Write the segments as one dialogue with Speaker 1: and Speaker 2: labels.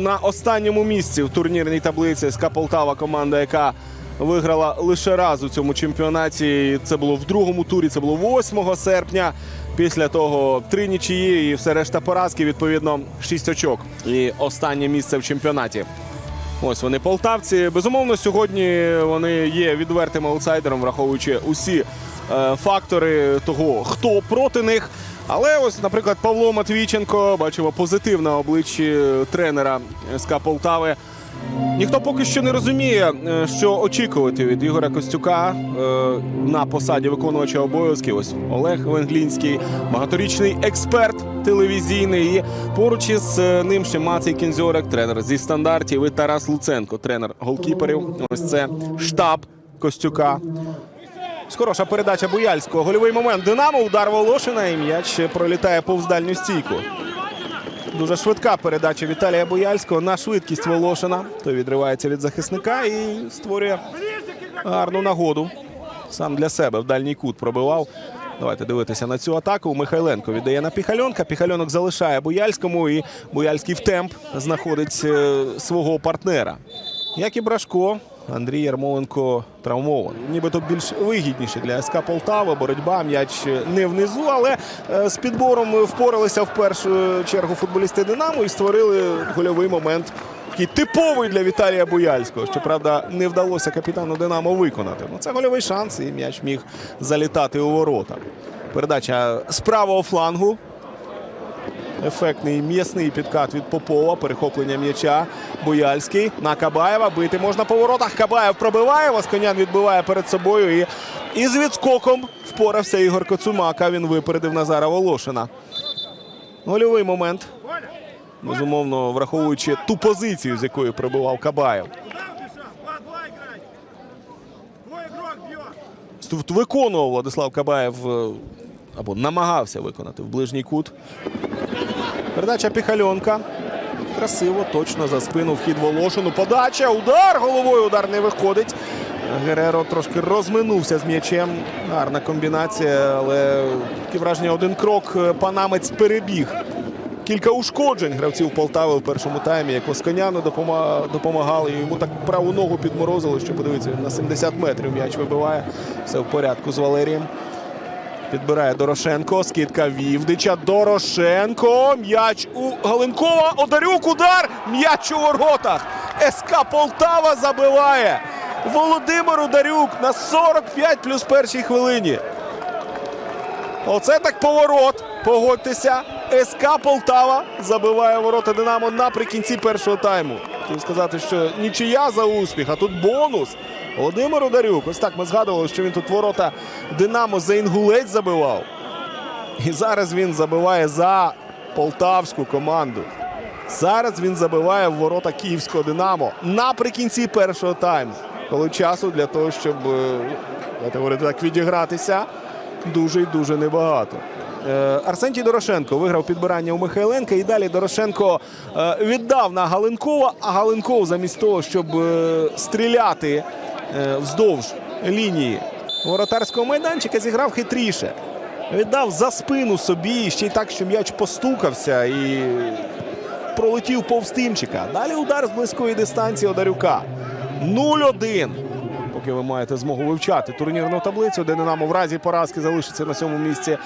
Speaker 1: на останньому місці в турнірній таблиці СК Полтава команда, яка виграла лише раз у цьому чемпіонаті. Це було в другому турі, це було 8 серпня. Після того три нічиї і все решта поразки, відповідно, 6 очок. І останнє місце в чемпіонаті. Ось вони полтавці. Безумовно, сьогодні вони є відвертим аутсайдером, враховуючи усі е, фактори того, хто проти них. Але ось, наприклад, Павло Матвійченко бачимо позитив на обличчі тренера СК Полтави. Ніхто поки що не розуміє, е, що очікувати від Ігоря Костюка е, на посаді виконувача обов'язків. Ось Олег Венглінський, багаторічний експерт телевізійний. І поруч із е, ним ще Мацей Кінзьорик, тренер зі стандартів, і Тарас Луценко, тренер голкіперів. Ось це штаб Костюка. Хороша передача Буяльського. Гольовий момент. Динамо. Удар Волошина. І м'яч пролітає повз дальню стійку. Дуже швидка передача Віталія Бояльського на швидкість Волошина. Той відривається від захисника і створює гарну нагоду. Сам для себе в дальній кут пробивав. Давайте дивитися на цю атаку. Михайленко віддає на Піхальонка. Піхальонок залишає Бояльському, і Бояльський в темп знаходить е, свого партнера. Як і Брашко, Андрій Ярмоленко травмований. Нібито більш вигідніше для СК Полтава. Боротьба, м'яч не внизу, але е, з підбором впоралися в першу чергу футболісти Динамо і створили гольовий момент. Такий типовий для Віталія Буяльського. Щоправда, не вдалося капітану Динамо виконати. Ну, це гольовий шанс, і м'яч міг залітати у ворота. Передача з правого флангу. Ефектний м'ясний підкат від Попова. Перехоплення м'яча. Бояльський на Кабаєва. Бити можна по воротах. Кабаєв пробиває. Восконян відбиває перед собою. І, з відскоком впорався Ігор Коцумака. Він випередив Назара Волошина. Гольовий момент. Безумовно, враховуючи ту позицію, з якої прибував Кабаєв. Тут виконував Владислав Кабаєв е, або намагався виконати в ближній кут. Передача Піхальонка. Красиво, точно за спину вхід Волошину. Подача, удар головою. Удар не виходить. Гереро трошки розминувся з м'ячем. Гарна комбінація, але таке враження один крок е, панамець перебіг. Кілька ушкоджень гравців Полтави в першому таймі, як Осконяну допома- допомагали. Йому так праву ногу підморозили, що подивіться, на 70 метрів м'яч вибиває. Все в порядку з Валерієм. Підбирає Дорошенко. Скидка Вівдича. Дорошенко. М'яч у Галенкова. Одарюк. Удар. М'яч у воротах. СК Полтава забиває. Володимир Ударюк на 45 плюс першій хвилині. Оце так поворот. Погодьтеся. СК Полтава забиває ворота Динамо наприкінці першого тайму. Хотів сказати, що нічия за успіх, а тут бонус. Володимир Ударюк. Ось так ми згадували, що він тут ворота Динамо за інгулець забивав. І зараз він забиває за полтавську команду. Зараз він забиває в ворота київського Динамо наприкінці першого тайму. Коли часу для того, щоб е, говорити так, відігратися, дуже й дуже небагато. Е, Арсентій Дорошенко виграв підбирання у Михайленка. І далі Дорошенко е, віддав на Галенкова, а Галенков замість того, щоб стріляти вздовж лінії воротарського майданчика, зіграв хитріше. Віддав за спину собі, ще й так, що м'яч постукався і пролетів повз тимчика. Далі удар з близької дистанції Одарюка. 0-1. Поки ви маєте змогу вивчати турнірну таблицю, де Динамо в разі поразки залишиться на сьомому місці.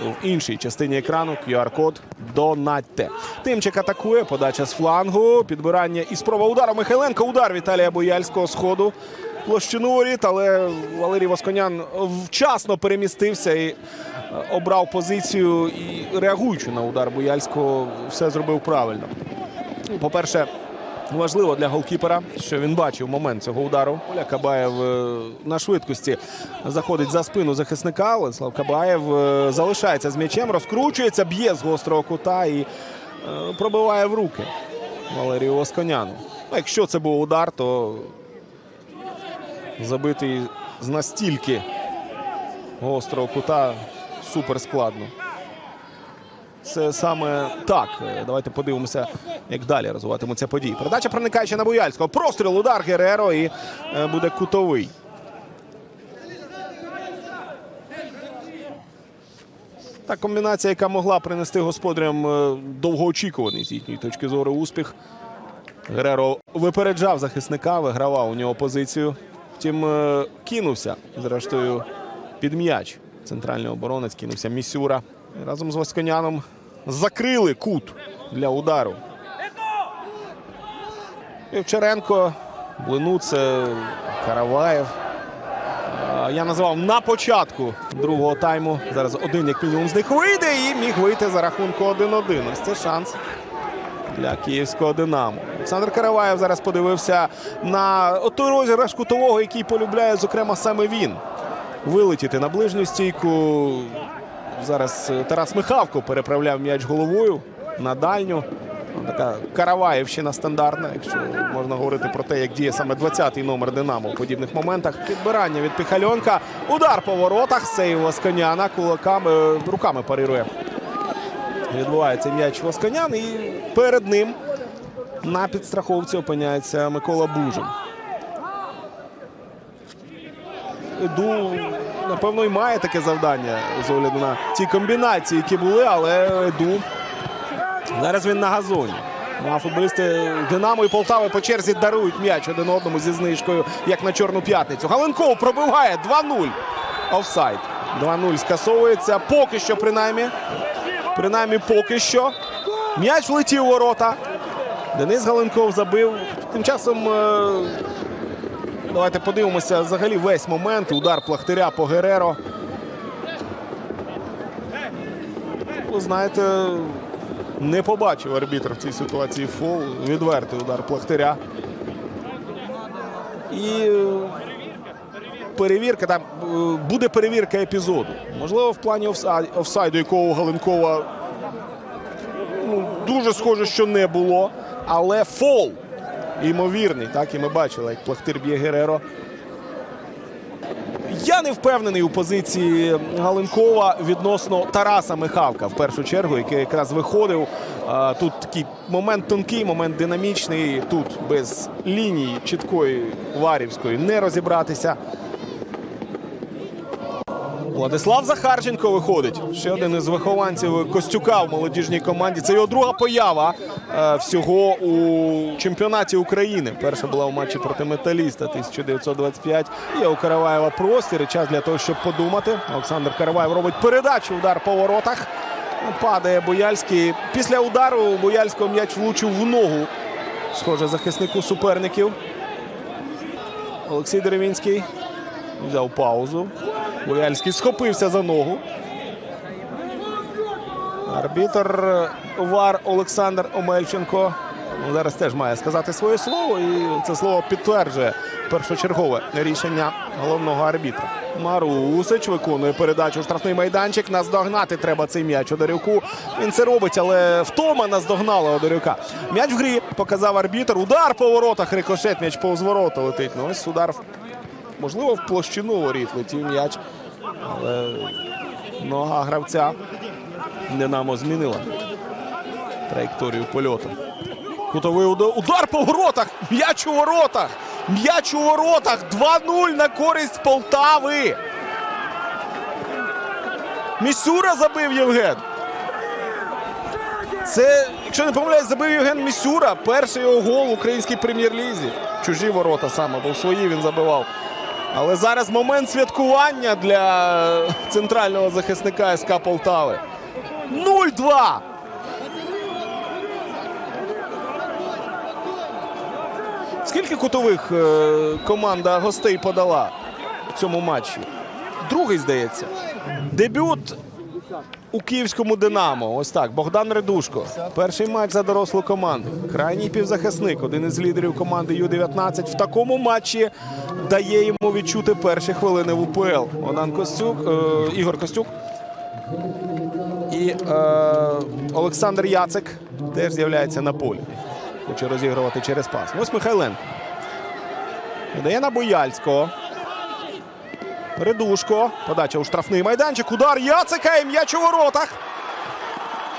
Speaker 1: В іншій частині екрану QR-код донатьте. Тимчик атакує. Подача з флангу. Підбирання і спроба удару Михайленко. Удар Віталія Бояльського з ходу. в Площину воріт, але Валерій Восконян вчасно перемістився і е, обрав позицію. І реагуючи на удар Бояльського, все зробив правильно. По-перше, важливо для голкіпера, що він бачив момент цього удару. Оля Кабаєв е, на швидкості заходить за спину захисника. Владислав Кабаєв е, залишається з м'ячем, розкручується, б'є з гострого кута і пробиває в руки Валерію Восконяну. Ну, якщо це був удар, то забитий з настільки гострого кута супер складно. Це саме так. Давайте подивимося, як далі розвиватимуться події. Передача проникаючи на Бояльського. Простріл, удар Гереро і е, буде кутовий. Та комбінація, яка могла принести господарям е, довгоочікуваний з їхньої точки зору успіх. Гереро випереджав захисника, вигравав у нього позицію. Втім, е, кинувся, зрештою, під м'яч. Центральний оборонець кинувся Місюра. Разом з Восконяном закрили кут для удару. Вівчаренко, Блину, це Караваєв. Я назвав на початку другого тайму. Зараз один як мінімум з них вийде і міг вийти за рахунку 1-1. Ось це шанс для київського Динамо. Олександр Караваєв зараз подивився на той розіграш кутового, який полюбляє, зокрема, саме він. Вилетіти на ближню стійку. Зараз е, Тарас Михавко переправляв м'яч головою на дальню. Така Караваєвщина стандартна, якщо можна говорити про те, як діє саме 20-й номер Динамо у подібних моментах. Підбирання від Піхальонка. Удар по воротах. Сейв Ласканяна кулаками е, руками парирує. Відбувається м'яч Восконян і перед ним на підстраховці опиняється Микола Бужин. Еду, напевно, і має таке завдання з огляду на ті комбінації, які були, але Еду зараз він на газоні. Ну, а футболісти Динамо і Полтави по черзі дарують м'яч один одному зі знижкою, як на Чорну п'ятницю. Галенков пробиває 2-0. Офсайд. 2-0 скасовується. Поки що, принаймні. Принаймні, поки що. М'яч влетів у ворота. Денис Галенков забив. Тим часом. е, Давайте подивимося взагалі весь момент. Удар Плахтиря по Гереро. Ви знаєте, не побачив арбітр в цій ситуації фол. Відвертий удар Плахтиря. І е, перевірка там е, буде перевірка епізоду. Можливо, в плані офсайду, якого у Галенкова ну, дуже схоже, що не було. Але фол ймовірний. Так і ми бачили, як Плахтир б'є Гереро. Я не впевнений у позиції Галенкова відносно Тараса Михавка в першу чергу, який якраз виходив. Тут такий момент тонкий, момент динамічний. Тут без лінії чіткої варівської не розібратися. Владислав Захарченко виходить. Ще один із вихованців Костюка в молодіжній команді. Це його друга поява е, всього у чемпіонаті України. Перша була у матчі проти металіста 1925. Є у Караваєва простір і час для того, щоб подумати. Олександр Караваєв робить передачу. Удар по воротах. Падає Бояльський. Після удару Бояльського м'яч влучив в ногу. Схоже, захиснику суперників. Олексій Деревінський взяв паузу. Бояльський схопився за ногу. Арбітр Вар Олександр Омельченко ну, зараз теж має сказати своє слово, і це слово підтверджує першочергове рішення головного арбітра. Марусич виконує передачу в штрафний майданчик. Наздогнати треба цей м'яч Одарюку. Він це робить, але втома наздогнала Одарюка. М'яч в грі показав арбітр. Удар по воротах. Рикошет м'яч повз ворота летить. Ну ось удар Можливо, в площину воріт летів м'яч. Але нога гравця Динамо змінила траєкторію польоту. Кутовий удар, по воротах! М'яч у воротах! М'яч у воротах! 2-0 на користь Полтави! Місюра забив Євген. Це, якщо не помиляюсь, забив Євген Місюра. Перший його гол в українській прем'єр-лізі. Чужі ворота саме, бо в свої він забивав. Але зараз момент святкування для центрального захисника СК Полтави. 0-2! Скільки кутових е, команда гостей подала в цьому матчі? Другий, здається. Дебют у київському Динамо. Ось так. Богдан Редушко. Перший матч за дорослу команду. Крайній півзахисник, один із лідерів команди Ю-19. В такому матчі дає йому відчути перші хвилини в УПЛ. Богдан Костюк, е, Ігор Костюк. І е, Олександр Яцик теж з'являється на полі. Хоче розігрувати через пас. Ось Михайленко. Видає на Бояльського. Редушко. Подача у штрафний майданчик. Удар Яцика і м'яч у воротах.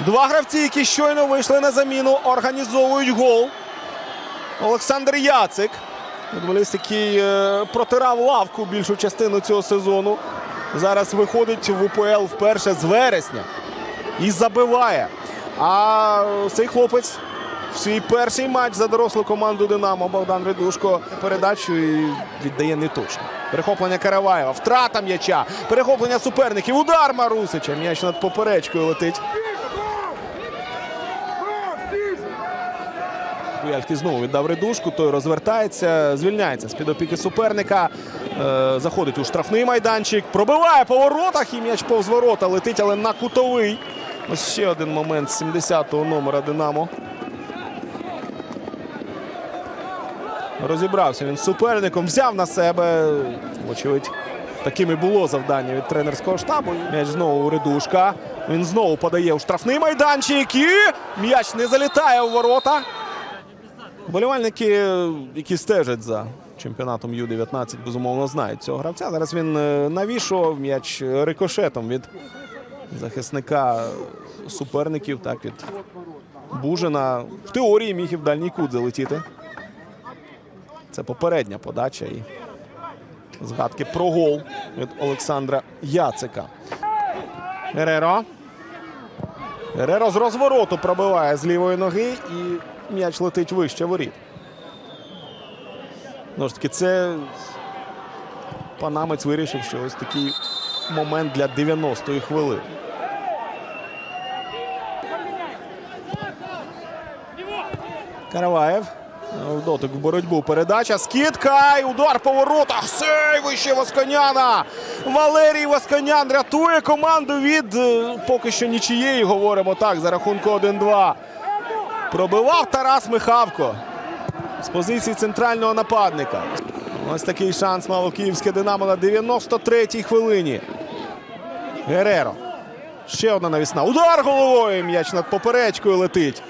Speaker 1: Два гравці, які щойно вийшли на заміну, організовують гол. Олександр Яцик. Футболіст, який е, протирав лавку більшу частину цього сезону. Зараз виходить в УПЛ вперше з вересня і забиває. А цей хлопець свій перший матч за дорослу команду Динамо Богдан Редушко передачу і віддає неточно. Перехоплення Караваєва, втрата м'яча, перехоплення суперників, удар Марусича. М'яч над поперечкою летить. Куяльський знову віддав редушку, той розвертається, звільняється з-під опіки суперника, е, заходить у штрафний майданчик, пробиває по воротах і м'яч повз ворота летить, але на кутовий. Ось ще один момент з 70-го номера Динамо. Розібрався він з суперником, взяв на себе. Вочевидь, таким і було завдання від тренерського штабу. М'яч знову у редушка. Він знову подає у штрафний майданчик і м'яч не залітає у ворота. Вболівальники, які стежать за чемпіонатом Ю-19, безумовно знають цього гравця. Зараз він е, навішував м'яч рикошетом від захисника суперників, так від Бужина. В теорії міг і в дальній кут залетіти. Це попередня подача і згадки про гол від Олександра Яцика. Гереро. Гереро з розвороту пробиває з лівої ноги і м'яч летить вище воріт. Ну ж таки, це панамець вирішив, що ось такий момент для 90-ї хвилини. Караваєв. В дотик в боротьбу. Передача. Скидка. І удар по воротах. Сей вище Восконяна. Валерій Восконян рятує команду від е, поки що нічиєї. Говоримо так. За рахунку 1-2. Пробивав Тарас Михавко з позиції центрального нападника. Ось такий шанс мало київське Динамо на 93-й хвилині. Гереро. Ще одна навісна. Удар головою. М'яч над поперечкою летить.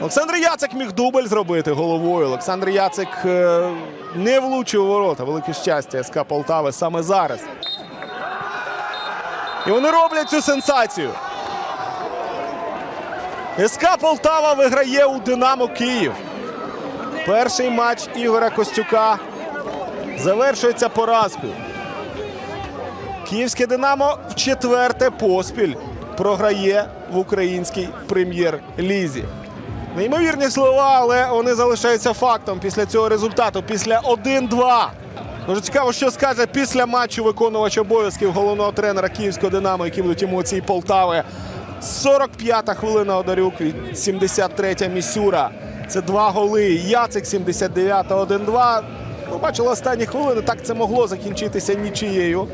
Speaker 1: Олександр Яцик міг дубль зробити головою. Олександр Яцик е, не влучив у ворота. Велике щастя СК Полтави саме зараз. І вони роблять цю сенсацію. СК Полтава виграє у Динамо Київ. Перший матч Ігоря Костюка завершується поразкою. Київське Динамо в четверте поспіль програє в українській прем'єр-лізі. Неймовірні слова, але вони залишаються фактом після цього результату. Після 1-2. Дуже цікаво, що скаже після матчу виконувач обов'язків головного тренера Київського Динамо, які будуть емоції Полтави. 45-та хвилина Одарюк, 73-я Місюра. Це два голи. Яцик 79-та 1-2. Ну, бачили останні хвилини. Так це могло закінчитися нічиєю.